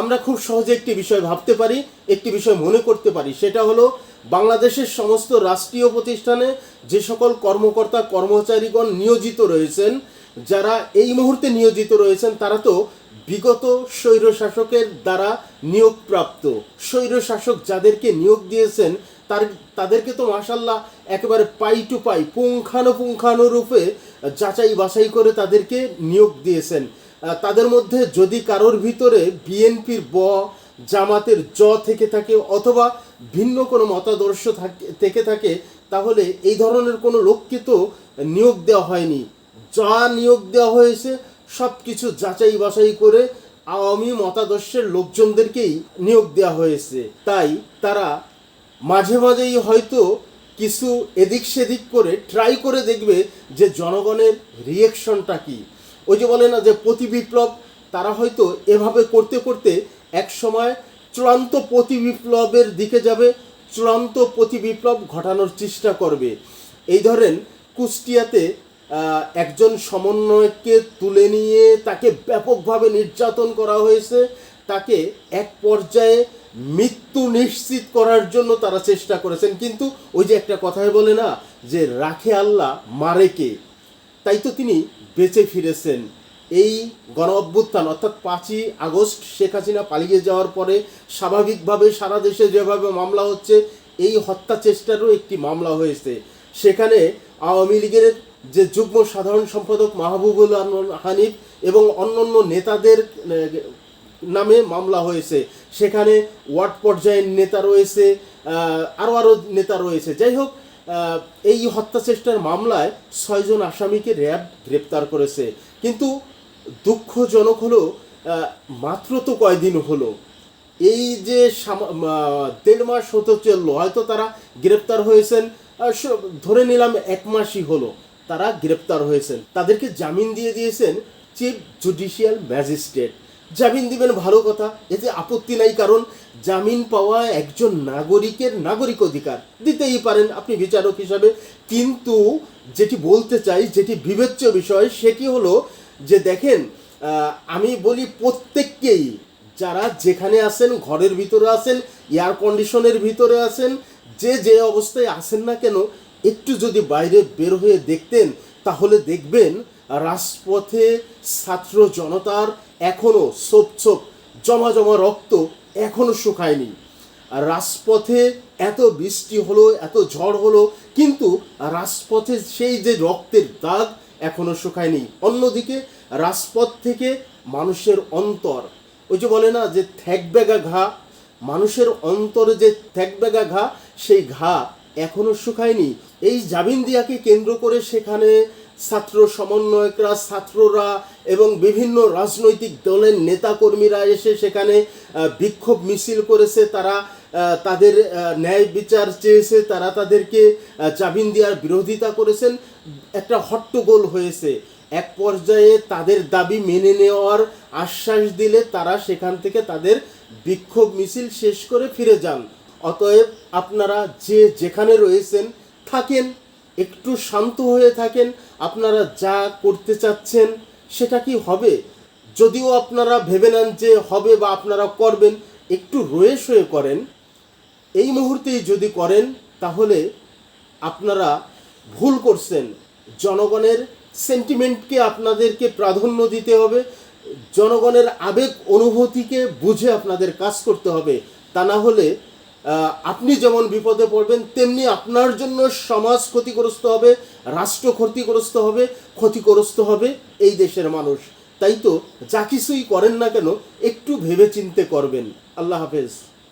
আমরা খুব সহজে একটি বিষয় ভাবতে পারি, একটি বিষয় মনে করতে পারি। সেটা হলো, বাংলাদেশের সমস্ত রাষ্ট্রীয় প্রতিষ্ঠানে যে সকল কর্মকর্তা, কর্মচারীগণ নিয়োজিত রয়েছেন, যারা এই মুহূর্তে নিয়োজিত রয়েছেন, তারা তো বিগত স্বৈর শাসকের দ্বারা নিয়োগপ্রাপ্ত। স্বৈর শাসক যাদেরকে নিয়োগ দিয়েছেন, তার, তাদেরকে তো মাসাল্লাহ একেবারে পাই টু পাই, পুঙ্খানুপুঙ্খানুরূপে যাচাই বাছাই করে তাদেরকে নিয়োগ দিয়েছেন। তাদের মধ্যে যদি কারোর ভিতরে বিএনপির ব, জামাতের জ থেকে থাকে অথবা ভিন্ন কোনো মতাদর্শ থাকে, থেকে তাহলে এই ধরনের কোনো লোককে তো নিয়োগ দেওয়া হয়নি। যা নিয়োগ দেওয়া হয়েছে সব কিছু যাচাই বাছাই করে আওয়ামী মতাদর্শের লোকজনদেরকেই নিয়োগ দেওয়া হয়েছে। তাই তারা মাঝে মাঝেই হয়তো কিছু এদিক সেদিক করে ট্রাই করে দেখবে যে জনগণের রিয়েকশনটা কি। ওই যে বলে না যে প্রতি বিপ্লব তারা হয়তো এভাবে করতে করতে এক সময় চূড়ান্ত প্রতি বিপ্লবের দিকে যাবে, চূড়ান্ত প্রতি বিপ্লব ঘটানোর চেষ্টা করবে। এই ধরেন কুষ্টিয়াতে একজন সমন্বয়ককে তুলে নিয়ে তাকে ব্যাপকভাবে নির্যাতন করা হয়েছে। তাকে এক পর্যায়ে মৃত্যু নিশ্চিত করার জন্য তারা চেষ্টা করেছেন। কিন্তু ওই যে একটা কথায় বলে না যে, রাখে আল্লাহ, মারে কে? তাই তো তিনি বেঁচে ফিরেছেন। এই গণ অভ্যুত্থান, অর্থাৎ পাঁচই আগস্ট শেখ হাসিনা পালিয়ে যাওয়ার পরে স্বাভাবিকভাবে সারা দেশে যেভাবে মামলা হচ্ছে, এই হত্যা চেষ্টারও একটি মামলা হয়েছে। সেখানে আওয়ামী লীগের যে যুগ্ম সাধারণ সম্পাদক মাহবুবুল হানিফ এবং অন্যান্য নেতাদের নামে মামলা হয়েছে। সেখানে ওয়ার্ড পর্যায়ের নেতা রয়েছে আরও আরও নেতা রয়েছে। যাই হোক এই হত্যা চেষ্টার মামলায় ছয়জন আসামিকে র্যাব গ্রেপ্তার করেছে। কিন্তু দুঃখজনক হলো মাত্র তো কয়দিন হলো। এই যে দেড় মাস হতে চলল হয়তো তারা গ্রেপ্তার হয়েছেন ধরে নিলাম এক মাসই হলো তারা গ্রেপ্তার হয়েছেন। তাদেরকে জামিন দিয়ে দিয়েছেন চিফ জুডিশিয়াল ম্যাজিস্ট্রেট। জামিন দিবেন ভালো কথা, এতে আপত্তি নাই, কারণ জামিন পাওয়া একজন নাগরিকের নাগরিক অধিকার। দিতেই পারেন আপনি বিচারক হিসাবে। কিন্তু যেটি বলতে চাই, যেটি বিবেচ্য বিষয়, সেটি হলো যে দেখেন আমি বলি প্রত্যেককেই, যারা যেখানে আছেন, ঘরের ভিতরে আছেন এয়ার কন্ডিশনের ভিতরে আছেন, যে যে অবস্থায় আছেন না কেন, একটু যদি বাইরে বের হয়ে দেখতেন, তাহলে দেখবেন রাজপথে ছাত্র জনতার এখনও সোপ সোপ জমা জমা রক্ত এখনও শুকায়নি। রাজপথে এত বৃষ্টি হলো, এত ঝড় হলো, কিন্তু রাজপথে সেই যে রক্তের দাগ এখনও শুকায়নি। অন্যদিকে রাজপথ থেকে মানুষের অন্তর, ওই যে বলে না যে থ্যাকব্যাগা ঘা, মানুষের অন্তরে যে থ্যাকব্যাগা ঘা, সেই ঘা এখনও শুকায়নি। এই জাবিন্দিয়াকে কেন্দ্র করে সেখানে ছাত্র সমন্বয়করা, ছাত্ররা এবং বিভিন্ন রাজনৈতিক দলের নেতাকর্মীরা এসে সেখানে বিক্ষোভ মিছিল করেছে। তারা তাদের ন্যায় বিচার চেয়েছে। তারা তাদেরকে জামিন দেওয়ার বিরোধিতা করেছেন। একটা হট্টগোল হয়েছে। এক পর্যায়ে তাদের দাবি মেনে নেওয়ার আশ্বাস দিলে তারা সেখান থেকে তাদের বিক্ষোভ মিছিল শেষ করে ফিরে যান। অতএব আপনারা যে যেখানে রয়েছেন, থাকেন। একটু শান্ত হয়ে থাকেন, আপনারা যা করতে চাচ্ছেন সেটা কি হবে? যদিও আপনারা ভেবে নেন যে হবে বা আপনারা করবেন, একটু রয়ে সয়ে করেন। এই মুহূর্তেই যদি করেন, তাহলে আপনারা ভুল করছেন। জনগণের সেন্টিমেন্টকে আপনাদেরকে প্রাধান্য দিতে হবে, জনগণের আবেগ অনুভূতিকে বুঝে আপনাদের কাজ করতে হবে। তা না হলে আপনি যেমন বিপদে পড়বেন, তেমনি আপনার জন্য সমাজ ক্ষতিগ্রস্ত হবে, রাষ্ট্র ক্ষতিগ্রস্ত হবে ক্ষতিগ্রস্ত হবে এই দেশের মানুষ। তাই তো, যা কিছুই করেন না কেন, একটু ভেবে চিনতে করবেন। আল্লাহ হাফেজ।